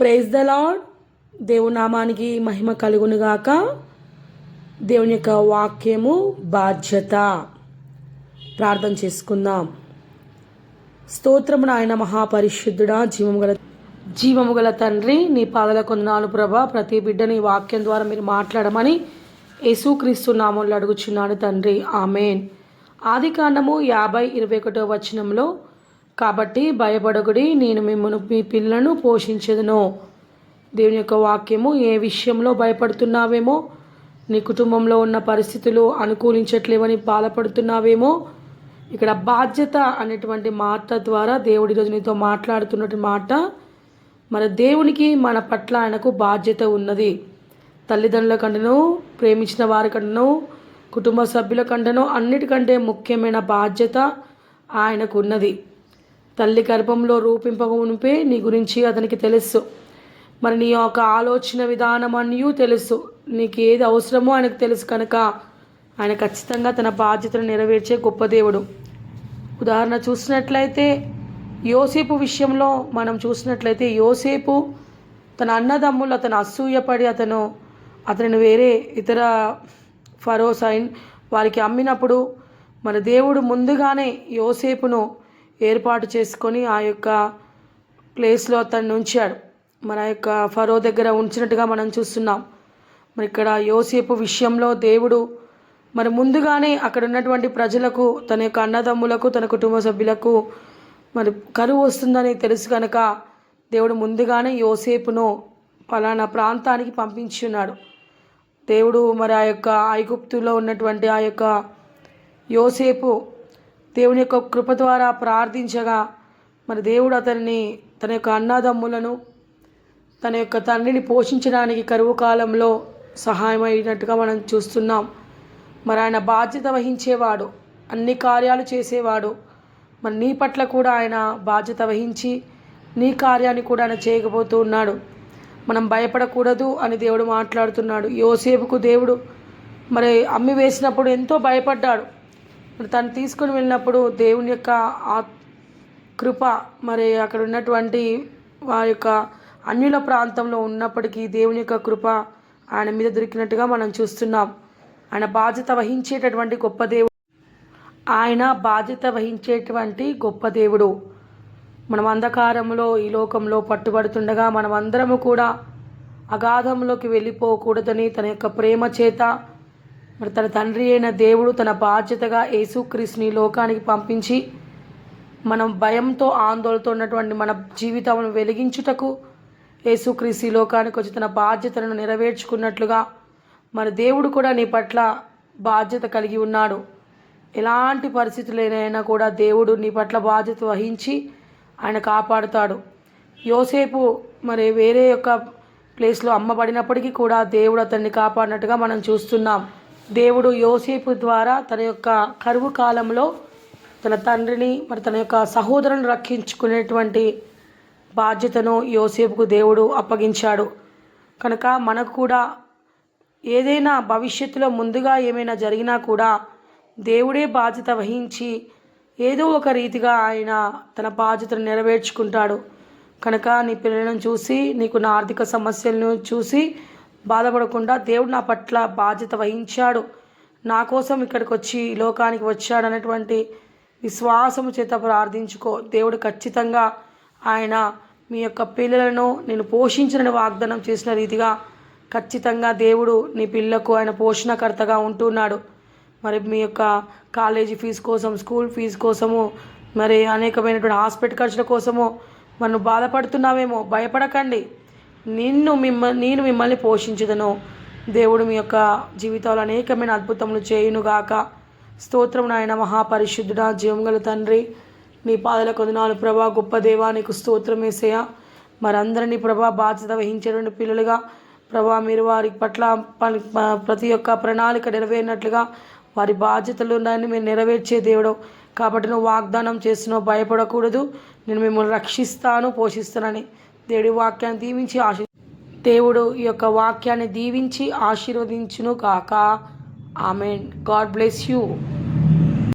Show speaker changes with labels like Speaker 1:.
Speaker 1: Praise the lord దేవునామానికి మహిమ కలుగునుగాక. దేవుని యొక్క వాక్యము బాధ్యత. ప్రార్థన చేసుకుందాం. స్తోత్రము నాయన మహాపరిశుద్ధుడా జీవము గల జీవము గల తండ్రి నీ పాదల కొందనాలు ప్రభా. ప్రతి బిడ్డని వాక్యం ద్వారా మీరు మాట్లాడమని యేసుక్రీస్తు నామంలో అడుగుచున్నాను తండ్రి. ఆమెన్. ఆది కాండము యాభై ఇరవై ఒకటో వచనంలో కాబట్టి భయపడకుడి నేను మిమ్మల్ని మీ పిల్లలను పోషించదును. దేవుని యొక్క వాక్యము ఏ విషయంలో భయపడుతున్నావేమో నీ కుటుంబంలో ఉన్న పరిస్థితులు అనుకూలించట్లేవని బాధపడుతున్నావేమో ఇక్కడ బాధ్యత అనేటువంటి మాట ద్వారా దేవుడి రోజు నీతో మాట్లాడుతున్నటువంటి మాట మన దేవునికి మన పట్ల ఆయనకు బాధ్యత ఉన్నది. తల్లిదండ్రుల కంటను ప్రేమించిన వారి కంటను కుటుంబ సభ్యుల కంటను అన్నిటికంటే ముఖ్యమైన బాధ్యత ఆయనకు ఉన్నది. తల్లి గర్భంలో రూపింపగునిపే నీ గురించి అతనికి తెలుసు. మరి నీ యొక్క ఆలోచన విధానం అన్నీ తెలుసు. నీకు ఏది అవసరమో ఆయనకు తెలుసు కనుక ఆయన ఖచ్చితంగా తన బాధ్యతను నెరవేర్చే గొప్ప దేవుడు. ఉదాహరణ చూసినట్లయితే యోసేపు విషయంలో మనం చూసినట్లయితే యోసేపు తన అన్నదమ్ములు అతను అసూయపడి అతను అతనిని వేరే ఇతర ఫరో సైన్ వారికి అమ్మినప్పుడు మన దేవుడు ముందుగానే యోసేపును ఏర్పాటు చేసుకొని ఆ యొక్క ప్లేస్లో అతన్ని ఉంచాడు. మన యొక్క ఫరో దగ్గర ఉంచినట్టుగా మనం చూస్తున్నాం. మరి ఇక్కడ యోసేపు విషయంలో దేవుడు మరి ముందుగానే అక్కడ ఉన్నటువంటి ప్రజలకు తన యొక్క అన్నదమ్ములకు తన కుటుంబ సభ్యులకు మరి కరువు వస్తుందని తెలుసు కనుక దేవుడు ముందుగానే యోసేపును పలానా ప్రాంతానికి పంపించి ఉన్నాడు. దేవుడు మరి ఆ యొక్క ఐగుప్తులో ఉన్నటువంటి ఆ యొక్క యోసేపు దేవుని యొక్క కృప ద్వారా ప్రార్థించగా మరి దేవుడు అతన్ని తన యొక్క అన్నదమ్ములను తన యొక్క తండ్రిని పోషించడానికి కరువు కాలంలో సహాయమైనట్టుగా మనం చూస్తున్నాం. మరి ఆయన బాధ్యత వహించేవాడు అన్ని కార్యాలు చేసేవాడు. మరి నీ పట్ల కూడా ఆయన బాధ్యత వహించి నీ కార్యాన్ని కూడా ఆయన చేయకపోతూ ఉన్నాడు. మనం భయపడకూడదు అని దేవుడు మాట్లాడుతున్నాడు. యోసేపుకు దేవుడు మరి అమ్మి వేసినప్పుడు ఎంతో భయపడ్డాడు. మరి తను తీసుకుని వెళ్ళినప్పుడు దేవుని యొక్క ఆ కృప మరి అక్కడ ఉన్నటువంటి వారి యొక్క అన్యుల ప్రాంతంలో ఉన్నప్పటికీ దేవుని యొక్క కృప ఆయన మీద దొరికినట్టుగా మనం చూస్తున్నాం. ఆయన బాధ్యత వహించేటటువంటి గొప్ప దేవుడు. ఆయన బాధ్యత వహించేటువంటి గొప్ప దేవుడు. మనం అంధకారంలో ఈ లోకంలో పట్టుబడుతుండగా మనం అందరము కూడా అగాధంలోకి వెళ్ళిపోకూడదని తన యొక్క ప్రేమ చేత మరి తన తండ్రి అయిన దేవుడు తన బాధ్యతగా యేసుక్రీస్తుని లోకానికి పంపించి మనం భయంతో ఆందోళనతో ఉన్నటువంటి మన జీవితాలను వెలిగించుటకు యేసుక్రీస్తు లోకానికి వచ్చి తన బాధ్యతలను నెరవేర్చుకున్నట్లుగా మన దేవుడు కూడా నీ పట్ల బాధ్యత కలిగి ఉన్నాడు. ఎలాంటి పరిస్థితులైనా కూడా దేవుడు నీ పట్ల బాధ్యత వహించి ఆయన కాపాడుతాడు. యోసేపు మరి వేరే యొక్క ప్లేస్లో అమ్మబడినప్పటికీ కూడా దేవుడు అతన్ని కాపాడినట్టుగా మనం చూస్తున్నాం. దేవుడు యోసేపు ద్వారా తన యొక్క కరువు కాలంలో తన తండ్రిని మరి తన యొక్క సహోదరుని రక్షించుకునేటువంటి బాధ్యతను యోసేపుకు దేవుడు అప్పగించాడు. కనుక మనకు కూడా ఏదైనా భవిష్యత్తులో ముందుగా ఏమైనా జరిగినా కూడా దేవుడే బాధ్యత వహించి ఏదో ఒక రీతిగా ఆయన తన బాధ్యతను నెరవేర్చుకుంటాడు. కనుక నీ పిల్లలను చూసి నీకు నా ఆర్థిక సమస్యలను చూసి బాధపడకుండా దేవుడు నా పట్ల బాధ్యత వహించాడు. నా కోసం ఇక్కడికి వచ్చి ఈ లోకానికి వచ్చాడు అనేటువంటి విశ్వాసము చేత ప్రార్థించుకో. దేవుడు ఖచ్చితంగా ఆయన మీ యొక్క పిల్లలను నేను పోషించిన వాగ్దానం చేసిన రీతిగా ఖచ్చితంగా దేవుడు నీ పిల్లకు ఆయన పోషణకర్తగా ఉంటున్నాడు. మరి మీ యొక్క కాలేజీ ఫీజు కోసం స్కూల్ ఫీజు కోసము మరి అనేకమైనటువంటి హాస్పిటల్ ఖర్చుల కోసము మనం బాధపడుతున్నామేమో భయపడకండి. నిన్ను మిమ్మ నేను మిమ్మల్ని పోషించుదను. దేవుడు మీ యొక్క జీవితాలు అనేకమైన అద్భుతములు చేయునుగాక. స్తోత్రం నాయన మహాపరిశుద్ధుడా జీవంగల తండ్రి. నీ పాదల కొందనాలు ప్రభా గొప్ప దేవా నీకు స్తోత్రం వేసేయ మరందరినీ ప్రభా బాధ్యత వహించేటువంటి పిల్లలుగా. ప్రభా మీరు వారి పట్ల పని- ప్రతి ఒక్క ప్రణాళిక నెరవేరినట్లుగా వారి బాధ్యతలు ఉన్నాయని మీరు నెరవేర్చే దేవుడు. కాబట్టి నువ్వు వాగ్దానం చేస్తున్నావు భయపడకూడదు. నేను మిమ్మల్ని రక్షిస్తాను పోషిస్తానని. దేవుడి వాక్యాన్ని దీవించి ఆశీ దేవుడు ఈ యొక్క వాక్యాన్ని దీవించి ఆశీర్వదించును కాక ఆమెన్. God bless you.